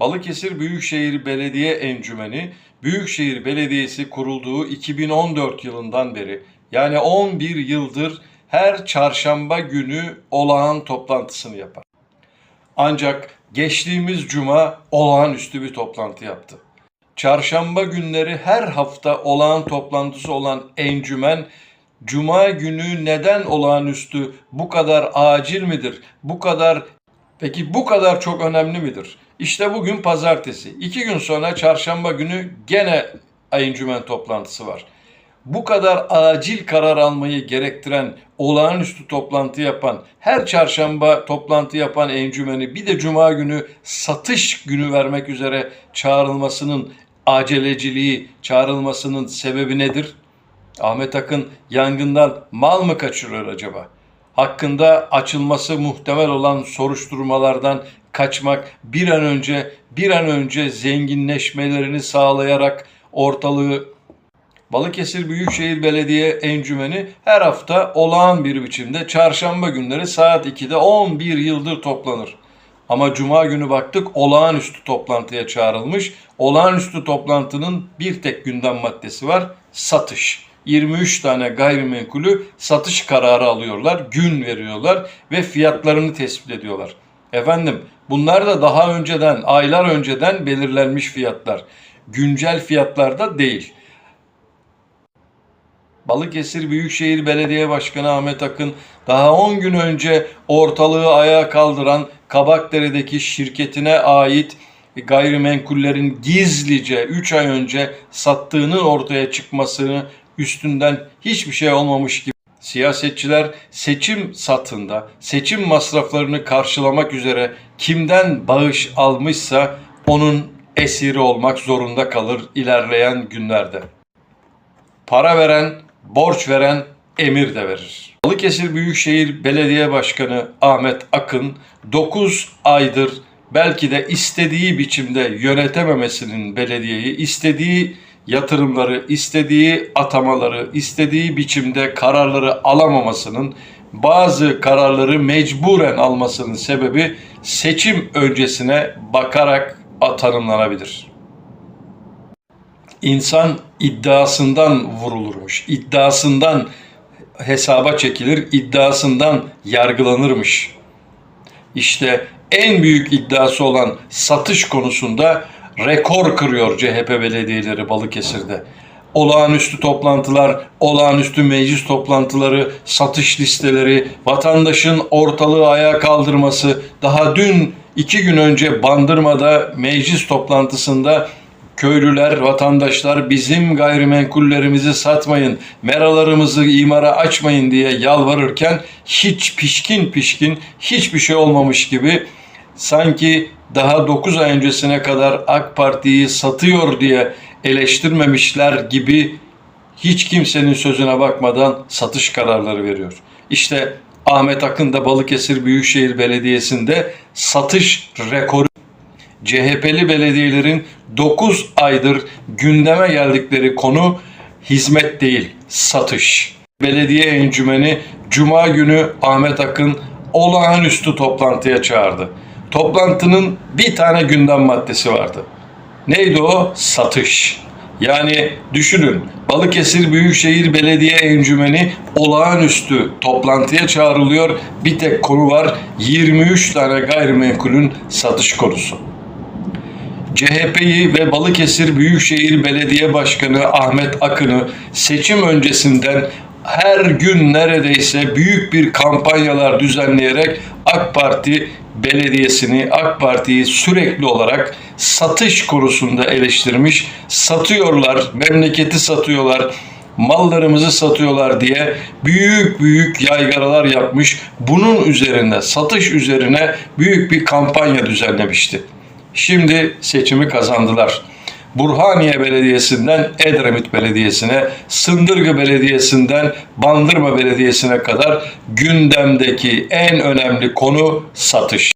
Balıkesir Büyükşehir Belediye Encümeni, Büyükşehir Belediyesi kurulduğu 2014 yılından beri yani 11 yıldır her çarşamba günü olağan toplantısını yapar. Ancak geçtiğimiz cuma olağanüstü bir toplantı yaptı. Çarşamba günleri her hafta olağan toplantısı olan encümen Cuma günü neden olağanüstü bu kadar acil midir? Bu kadar Peki bu kadar çok önemli midir? İşte bugün pazartesi. İki gün sonra çarşamba günü gene encümen toplantısı var. Bu kadar acil karar almayı gerektiren, olağanüstü toplantı yapan, her çarşamba toplantı yapan encümeni bir de cuma günü satış günü vermek üzere çağrılmasının aceleciliği, çağrılmasının sebebi nedir? Ahmet Akın yangından mal mı kaçırıyor acaba? Hakkında açılması muhtemel olan soruşturmalardan kaçmak, bir an önce bir an önce zenginleşmelerini sağlayarak ortalığı Balıkesir Büyükşehir Belediye Encümeni her hafta olağan bir biçimde çarşamba günleri saat 2'de 11 yıldır toplanır. Ama cuma günü baktık olağanüstü toplantıya çağrılmış. Olağanüstü toplantının bir tek gündem maddesi var. Satış. 23 tane gayrimenkulü satış kararı alıyorlar, gün veriyorlar ve fiyatlarını tespit ediyorlar. Efendim bunlar da daha önceden, aylar önceden belirlenmiş fiyatlar. Güncel fiyatlarda değil. Balıkesir Büyükşehir Belediye Başkanı Ahmet Akın daha 10 gün önce ortalığı ayağa kaldıran Kabakdere'deki şirketine ait gayrimenkullerin gizlice 3 ay önce sattığının ortaya çıkmasını üstünden hiçbir şey olmamış gibi siyasetçiler seçim satında seçim masraflarını karşılamak üzere kimden bağış almışsa onun esiri olmak zorunda kalır ilerleyen günlerde. Para veren, borç veren emir de verir. Balıkesir Büyükşehir Belediye Başkanı Ahmet Akın 9 aydır belki de istediği biçimde yönetememesinin belediyeyi, istediği yatırımları, istediği atamaları, istediği biçimde kararları alamamasının, bazı kararları mecburen almasının sebebi seçim öncesine bakarak tanımlanabilir. İnsan iddiasından vurulurmuş, iddiasından hesaba çekilir, iddiasından yargılanırmış. İşte en büyük iddiası olan satış konusunda rekor kırıyor CHP belediyeleri Balıkesir'de. Olağanüstü toplantılar, olağanüstü meclis toplantıları, satış listeleri, vatandaşın ortalığı ayağa kaldırması, daha dün iki gün önce Bandırma'da meclis toplantısında köylüler, vatandaşlar bizim gayrimenkullerimizi satmayın, meralarımızı imara açmayın diye yalvarırken hiç pişkin pişkin hiçbir şey olmamış gibi sanki daha 9 ay öncesine kadar AK Parti'yi satıyor diye eleştirmemişler gibi hiç kimsenin sözüne bakmadan satış kararları veriyor. İşte Ahmet Akın da Balıkesir Büyükşehir Belediyesi'nde satış rekoru CHP'li belediyelerin 9 aydır gündeme geldikleri konu hizmet değil, satış. Belediye encümeni Cuma günü Ahmet Akın olağanüstü toplantıya çağırdı. Toplantının bir tane gündem maddesi vardı. Neydi o? Satış. Yani düşünün Balıkesir Büyükşehir Belediye Encümeni olağanüstü toplantıya çağrılıyor. Bir tek konu var 23 tane gayrimenkulün satış konusu. CHP'yi ve Balıkesir Büyükşehir Belediye Başkanı Ahmet Akın'ı seçim öncesinden her gün neredeyse büyük bir kampanyalar düzenleyerek AK Parti belediyesini, AK Parti'yi sürekli olarak satış konusunda eleştirmiş. Satıyorlar, memleketi satıyorlar, mallarımızı satıyorlar diye büyük büyük yaygaralar yapmış. Bunun üzerine, satış üzerine büyük bir kampanya düzenlemişti. Şimdi seçimi kazandılar. Burhaniye Belediyesi'nden Edremit Belediyesi'ne, Sındırgı Belediyesi'nden Bandırma Belediyesi'ne kadar gündemdeki en önemli konu satış.